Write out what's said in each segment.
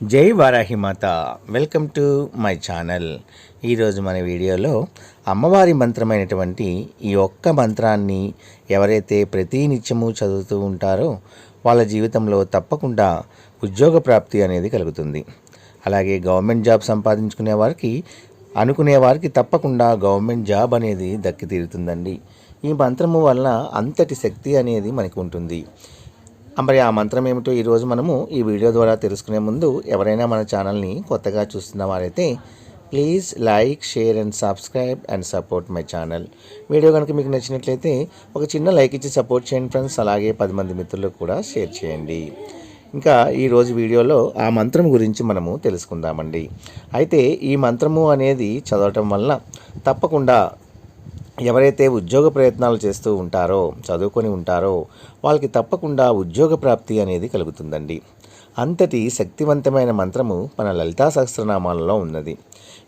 జై Varahimata welcome to my channel. ఈరోజు మన వీడియోలో అమ్మవారి మంత్రమైనటువంటి ఈ ఒక్క మంత్రాన్ని ఎవరైతే ప్రతి నిత్యము చదువుతూ ఉంటారో వాళ్ళ జీవితంలో తప్పకుండా ఉద్యోగ ప్రాప్తి అనేది కలుగుతుంది. అలాగే గవర్నమెంట్ జాబ్ సంపాదించుకునే వారికి అనుకునే వారికి తప్పకుండా గవర్నమెంట్ జాబ్ అనేది దక్కి తీరుతుందండి ఈ మంత్రము వలన అంతటి శక్తి అనేది మనకు ఉంటుంది. మరి ఆ మంత్రం ఏమిటో ఈరోజు మనము ఈ వీడియో ద్వారా తెలుసుకునే ముందు ఎవరైనా మన ఛానల్ని కొత్తగా చూస్తున్న వారైతే please like share and subscribe and support my channel. Video కనుక మీకు నచ్చినట్లయితే ఒక చిన్న లైక్ ఇచ్చి సపోర్ట్ చేయండి ఫ్రెండ్స్. అలాగే పది మంది మిత్రులకు కూడా షేర్ చేయండి. ఇంకా ఈరోజు వీడియోలో ఆ మంత్రం గురించి మనము తెలుసుకుందామండి. అయితే ఈ మంత్రము అనేది చదవటం వలన తప్పకుండా ఎవరైతే ఉద్యోగ ప్రయత్నాలు చేస్తూ ఉంటారో చదువుకొని ఉంటారో వాళ్ళకి తప్పకుండా ఉద్యోగ ప్రాప్తి అనేది కలుగుతుందండి. అంతటి శక్తివంతమైన మంత్రము మన లలితా సహస్రనామాలలో ఉన్నది.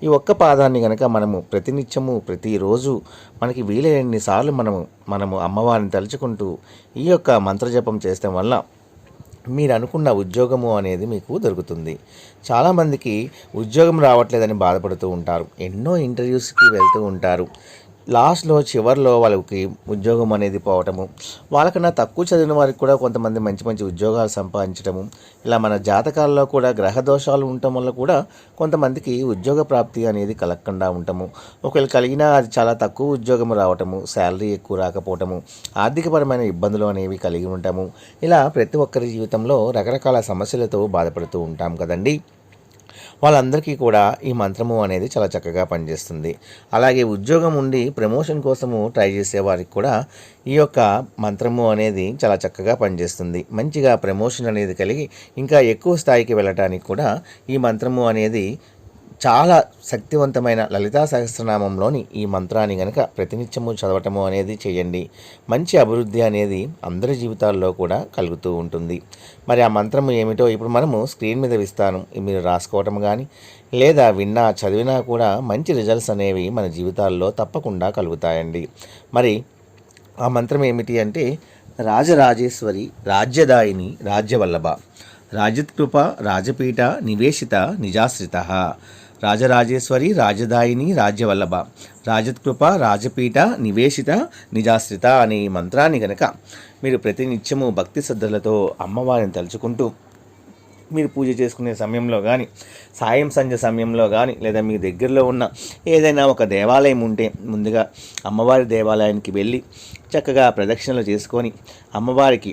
ఈ ఒక్క పాదాన్ని గనక మనము ప్రతినిత్యము ప్రతిరోజు మనకి వీలైనన్నిసార్లు మనము మనము అమ్మవారిని తలుచుకుంటూ ఈ యొక్క మంత్రజపం చేస్తే వల్ల మీరు అనుకున్న ఉద్యోగము అనేది మీకు దొరుకుతుంది. చాలామందికి ఉద్యోగం రావట్లేదని బాధపడుతూ ఉంటారు. ఎన్నో ఇంటర్వ్యూస్కి వెళ్తూ ఉంటారు. లాస్ట్లో చివరిలో వాళ్ళకి ఉద్యోగం అనేది పోవటము వాళ్ళకన్నా తక్కువ చదివిన వారికి కూడా కొంతమంది మంచి మంచి ఉద్యోగాలు సంపాదించడము ఇలా మన జాతకాల్లో కూడా గ్రహ దోషాలు ఉండటం వల్ల కూడా కొంతమందికి ఉద్యోగ ప్రాప్తి అనేది కలగకుండా ఉండటము. ఒకవేళ కలిగినా అది చాలా తక్కువ ఉద్యోగం రావటము శాలరీ ఎక్కువ రాకపోవటము ఆర్థికపరమైన ఇబ్బందులు అనేవి కలిగి ఉంటాము ఇలా ప్రతి ఒక్కరి జీవితంలో రకరకాల సమస్యలతో బాధపడుతూ ఉంటాం కదండీ. వాళ్ళందరికీ కూడా ఈ మంత్రము అనేది చాలా చక్కగా పనిచేస్తుంది. అలాగే ఉద్యోగం ఉండి ప్రమోషన్ కోసము ట్రై చేసే వారికి కూడా ఈ యొక్క మంత్రము అనేది చాలా చక్కగా పనిచేస్తుంది. మంచిగా ప్రమోషన్ అనేది కలిగి ఇంకా ఎక్కువ స్థాయికి వెళ్ళటానికి కూడా ఈ మంత్రము అనేది చాలా శక్తివంతమైన లలితా సహస్రనామంలోని ఈ మంత్రాన్ని గనక ప్రతినిత్యము చదవటము అనేది చేయండి. మంచి అభివృద్ధి అనేది అందరి జీవితాల్లో కూడా కలుగుతూ ఉంటుంది. మరి ఆ మంత్రము ఏమిటో ఇప్పుడు మనము స్క్రీన్ మీద ఇస్తాను మీరు రాసుకోవటం కానీ లేదా విన్నా చదివినా కూడా మంచి రిజల్ట్స్ అనేవి మన జీవితాల్లో తప్పకుండా కలుగుతాయండి. మరి ఆ మంత్రం ఏమిటి అంటే రాజరాజేశ్వరి రాజ్యదాయిని రాజ్యవల్లభ. రాజత్కృప రాజపీఠ నివేశిత నిజాశ్రిత. రాజరాజేశ్వరి రాజదాయిని రాజ్యవల్లభ. రాజత్కృప రాజపీఠ నివేశిత నిజాశ్రిత అనే ఈ మంత్రాన్ని గనక మీరు ప్రతినిత్యము భక్తి శ్రద్ధలతో అమ్మవారిని తలుచుకుంటూ మీరు పూజ చేసుకునే సమయంలో కానీ సాయం సంధ్య సమయంలో కానీ లేదా మీ దగ్గరలో ఉన్న ఏదైనా ఒక దేవాలయం ఉంటే ముందుగా అమ్మవారి దేవాలయానికి వెళ్ళి చక్కగా ప్రదక్షిణలు చేసుకొని అమ్మవారికి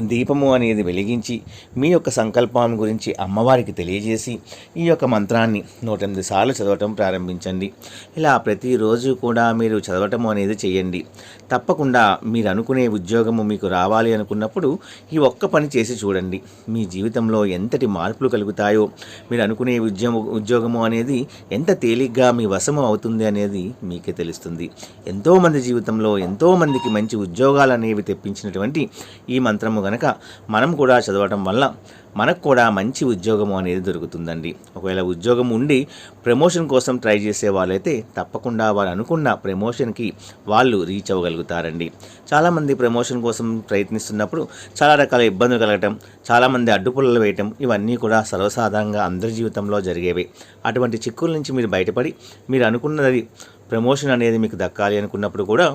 దీపము అనేది వెలిగించి మీ యొక్క సంకల్పం గురించి అమ్మవారికి తెలియజేసి ఈ యొక్క మంత్రాన్ని నూట ఎనిమిది సార్లు చదవటం ప్రారంభించండి. ఇలా ప్రతిరోజు కూడా మీరు చదవటం అనేది చేయండి. తప్పకుండా మీరు అనుకునే ఉద్యోగము మీకు రావాలి అనుకున్నప్పుడు ఈ ఒక్క పని చేసి చూడండి. మీ జీవితంలో ఎంతటి మార్పులు కలుగుతాయో మీరు అనుకునే ఉద్యోగం ఉద్యోగము అనేది ఎంత తేలిగ్గా మీ వశము అవుతుంది అనేది మీకే తెలుస్తుంది. ఎంతోమంది జీవితంలో ఎంతోమందికి మంచి ఉద్యోగాలు అనేవి తెప్పించినటువంటి ఈ మంత్రము కనుక మనం కూడా చదవటం వల్ల మనకు కూడా మంచి ఉద్యోగం అనేది దొరుకుతుందండి. ఒకవేళ ఉద్యోగం ఉండి ప్రమోషన్ కోసం ట్రై చేసే వాళ్ళైతే తప్పకుండా వారు అనుకున్న ప్రమోషన్కి వాళ్ళు రీచ్ అవ్వగలుగుతారండి. చాలామంది ప్రమోషన్ కోసం ప్రయత్నిస్తున్నప్పుడు చాలా రకాల ఇబ్బందులు కలగటం చాలామంది అడ్డుపుల్లలు వేయటం ఇవన్నీ కూడా సర్వసాధారణంగా అందరి జీవితంలో జరిగేవి. అటువంటి చిక్కుల నుంచి మీరు బయటపడి మీరు అనుకున్నది ప్రమోషన్ అనేది మీకు దక్కాలి అనుకున్నప్పుడు కూడా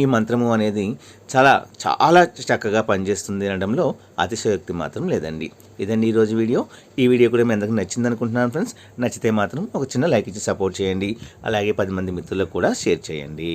ఈ మంత్రము అనేది చాలా చాలా చక్కగా పనిచేస్తుంది అనడంలో అతిశయోక్తి మాత్రం లేదండి. ఇదండి ఈరోజు వీడియో. ఈ వీడియో కూడా మీ అందరికి నచ్చింది అనుకుంటున్నాను ఫ్రెండ్స్. నచ్చితే మాత్రం ఒక చిన్న లైక్ ఇచ్చి సపోర్ట్ చేయండి. అలాగే పది మంది మిత్రులకు కూడా షేర్ చేయండి.